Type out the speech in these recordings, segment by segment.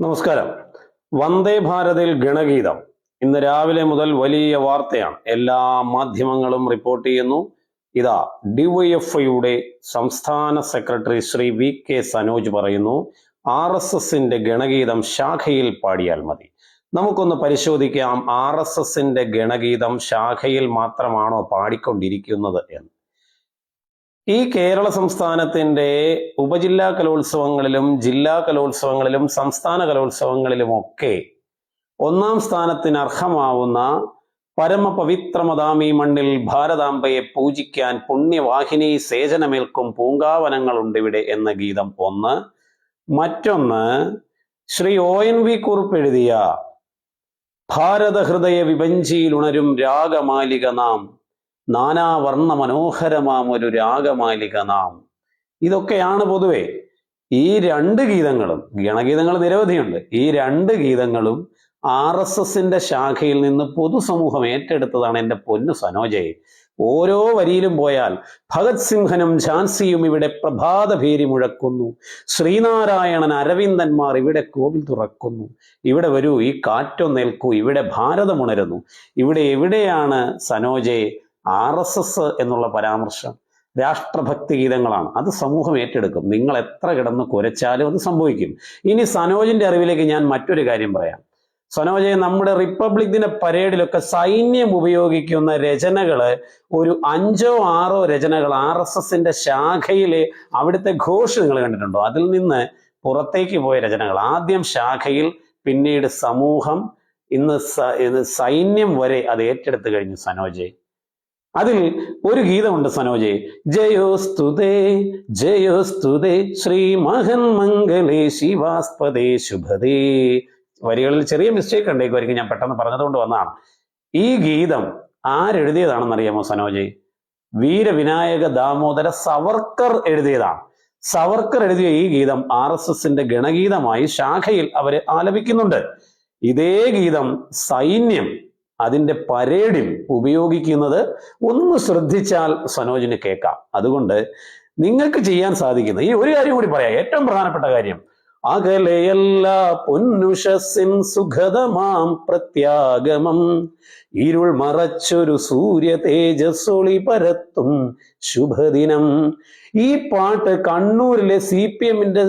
നമസ്കാരം. വന്ദേ ഭാരതിൽ ഗണഗീതം. ഇന്ന് രാവിലെ മുതൽ വലിയ വാർത്തയാണ്. എല്ലാ മാധ്യമങ്ങളും റിപ്പോർട്ട് ചെയ്യുന്നു. ഇതാ ഡിവൈഎഫ്ഐയുടെ സംസ്ഥാന secretary Shri V K Sanoj പറയുന്നു ആർ എസ് എസിന്റെ ഗണഗീതം ശാഖയിൽ പാടിയാൽ മതി. നമുക്കൊന്ന് പരിശോധിക്കാം ആർ എസ് എസിന്റെ ഗണഗീതം ശാഖയിൽ മാത്രമാണോ പാടിക്കൊണ്ടിരിക്കുന്നത് എന്ന്. ഈ കേരള സംസ്ഥാനത്തിന്റെ ഉപജില്ലാ കലോത്സവങ്ങളിലും ജില്ലാ കലോത്സവങ്ങളിലും സംസ്ഥാന കലോത്സവങ്ങളിലുമൊക്കെ ഒന്നാം സ്ഥാനത്തിന് അർഹമാവുന്ന പരമപവിത്രമതാമി മണ്ണിൽ ഭാരതാംബയെ പൂജിക്കാൻ പുണ്യവാഹിനി സേചനമേൽക്കും പൂങ്കാവനങ്ങളുണ്ട് ഇവിടെ എന്ന ഗീതം ഒന്ന്. മറ്റൊന്ന് ശ്രീ ഒ എൻ വി കുറിപ്പ് എഴുതിയ ഭാരതഹൃദയ വിഭഞ്ചിയിൽ ഉണരും രാഗമാലിക നാം. നാനാവർണ മനോഹരമാം ഒരു രാഗമാലിക നാം. ഇതൊക്കെയാണ് പൊതുവെ ഈ രണ്ട് ഗീതങ്ങളും. ഗണഗീതങ്ങൾ നിരവധിയുണ്ട്. ഈ രണ്ട് ഗീതങ്ങളും ആർ എസ് എസിന്റെ ശാഖയിൽ നിന്ന് പൊതുസമൂഹം ഏറ്റെടുത്തതാണ് എന്റെ പൊന്നു സനോജയെ ഓരോ വരിയിലും പോയാൽ ഭഗത് സിംഹനും ഝാൻസിയും ഇവിടെ പ്രഭാത ഭേരി മുഴക്കുന്നു. ശ്രീനാരായണൻ അരവിന്ദന്മാർ ഇവിടെ കോവിൽ തുറക്കുന്നു. ഇവിടെ വരൂ ഈ കാറ്റൊന്നേൽക്കൂ ഇവിടെ ഭാരതമുണരുന്നു. ഇവിടെ എവിടെയാണ് സനോജെ ആർ എസ് എസ് എന്നുള്ള പരാമർശം രാഷ്ട്രഭക്തി ഗീതങ്ങളാണ്. അത് സമൂഹം ഏറ്റെടുക്കും. നിങ്ങൾ എത്ര കിടന്ന് കുരച്ചാലും അത് സംഭവിക്കും. ഇനി സനോജിന്റെ അറിവിലേക്ക് ഞാൻ മറ്റൊരു കാര്യം പറയാം. സനോജെ നമ്മുടെ റിപ്പബ്ലിക് ദിന പരേഡിലൊക്കെ സൈന്യം ഉപയോഗിക്കുന്ന രചനകൾ ഒരു അഞ്ചോ ആറോ രചനകൾ ആർ എസ് എസിന്റെ ശാഖയിലെ അവിടുത്തെ ഘോഷ് നിങ്ങൾ കണ്ടിട്ടുണ്ടോ? അതിൽ നിന്ന് പുറത്തേക്ക് പോയ രചനകൾ. ആദ്യം ശാഖയിൽ പിന്നീട് സമൂഹം ഇന്ന് സൈന്യം വരെ അത് ഏറ്റെടുത്തു കഴിഞ്ഞു സനോജെ. അതിൽ ഒരു ഗീതമുണ്ട് സനോജെ. ജയോസ്തുതേ ജയോസ്തുതേ ശ്രീ മഹൻ മംഗലേ ശിവാസ്പദേ ശുഭദേ വരികളിൽ ചെറിയ മിസ്റ്റേക്ക് ഉണ്ടേക്കുമായിരിക്കും ഞാൻ പെട്ടെന്ന് പറഞ്ഞതുകൊണ്ട് വന്നതാണ്. ഈ ഗീതം ആരെഴുതിയതാണെന്ന് അറിയാമോ സനോജെ? വീരവിനായക ദാമോദര സവർക്കർ എഴുതിയതാണ്. സവർക്കർ എഴുതിയ ഈ ഗീതം ആർ എസ് എസിന്റെ ഗണഗീതമായി ശാഖയിൽ അവർ ആലപിക്കുന്നുണ്ട്. ഇതേ ഗീതം സൈന്യം അതിന്റെ പരേഡിൽ ഉപയോഗിക്കുന്നത് ഒന്ന് ശ്രദ്ധിച്ചാൽ സനോജിന് കേൾക്കാം. അതുകൊണ്ട് നിങ്ങൾക്ക് ചെയ്യാൻ സാധിക്കുന്ന ഈ ഒരു കാര്യം കൂടി പറയാം. ഏറ്റവും പ്രധാനപ്പെട്ട കാര്യം അകലെയല്ല പൊന്നുഷസിൻ സുഖതമാം പ്രത്യാഗമം. ഇരുൾ മറച്ചൊരു സൂര്യ തേജസ്സൊളി പരത്തും ശുഭദിനം. ഈ പാട്ട് കണ്ണൂരിലെ സി പി എമ്മിന്റെ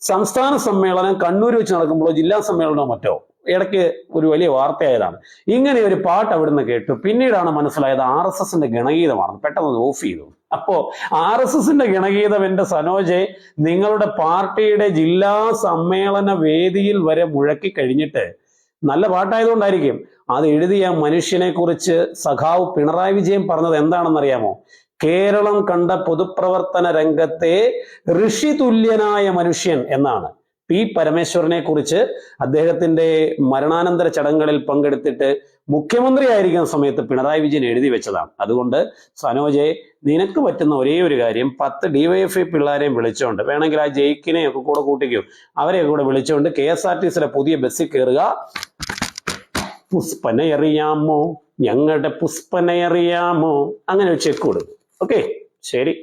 സംസ്ഥാന സമ്മേളനം കണ്ണൂർ വെച്ച് നടക്കുമ്പോഴോ ജില്ലാ സമ്മേളനമോ മറ്റോ? ഇടയ്ക്ക് ഒരു വലിയ വാർത്തയായതാണ്. ഇങ്ങനെ ഒരു പാട്ട് അവിടുന്ന് കേട്ടു. പിന്നീടാണ് മനസ്സിലായത് ആർ എസ് എസിന്റെ ഗണഗീതമാണ്. പെട്ടെന്ന് ഓഫ് ചെയ്തു. അപ്പോ ആർ എസ് എസിന്റെ ഗണഗീതം എന്റെ സനോജെ നിങ്ങളുടെ പാർട്ടിയുടെ ജില്ലാ സമ്മേളന വേദിയിൽ വരെ മുഴക്കി കഴിഞ്ഞിട്ട് നല്ല പാട്ടായതുകൊണ്ടായിരിക്കും. അത് എഴുതിയ മനുഷ്യനെ കുറിച്ച് സഖാവ് പിണറായി വിജയൻ പറഞ്ഞത് എന്താണെന്നറിയാമോ? കേരളം കണ്ട പൊതുപ്രവർത്തന രംഗത്തെ ഋഷി തുല്യനായ മനുഷ്യൻ എന്നാണ്. പി പരമേശ്വരനെ കുറിച്ച് അദ്ദേഹത്തിന്റെ മരണാനന്തര ചടങ്ങുകളിൽ പങ്കെടുത്തിട്ട് മുഖ്യമന്ത്രി ആയിരിക്കുന്ന സമയത്ത് പിണറായി വിജയൻ എഴുതി വെച്ചതാണ്. അതുകൊണ്ട് സനോജെ നിനക്ക് പറ്റുന്ന ഒരേ ഒരു കാര്യം പത്ത് ഡിവൈഎഫ്ഐ പിള്ളേരെയും വിളിച്ചുകൊണ്ട് വേണമെങ്കിൽ ആ ജയിക്കിനെ ഒക്കെ കൂടെ കൂട്ടിക്കും അവരെയൊക്കെ കൂടെ വിളിച്ചുകൊണ്ട് കെ എസ് ആർ ടി സിയുടെ പുതിയ ബസ്സിൽ കയറുക പുഷ്പനയറിയാമോ ഞങ്ങളുടെ പുഷ്പനയറിയാമോ അങ്ങനെ ഒരു ചെക്ക് കൊടുക്കും. ഓക്കെ ശരി.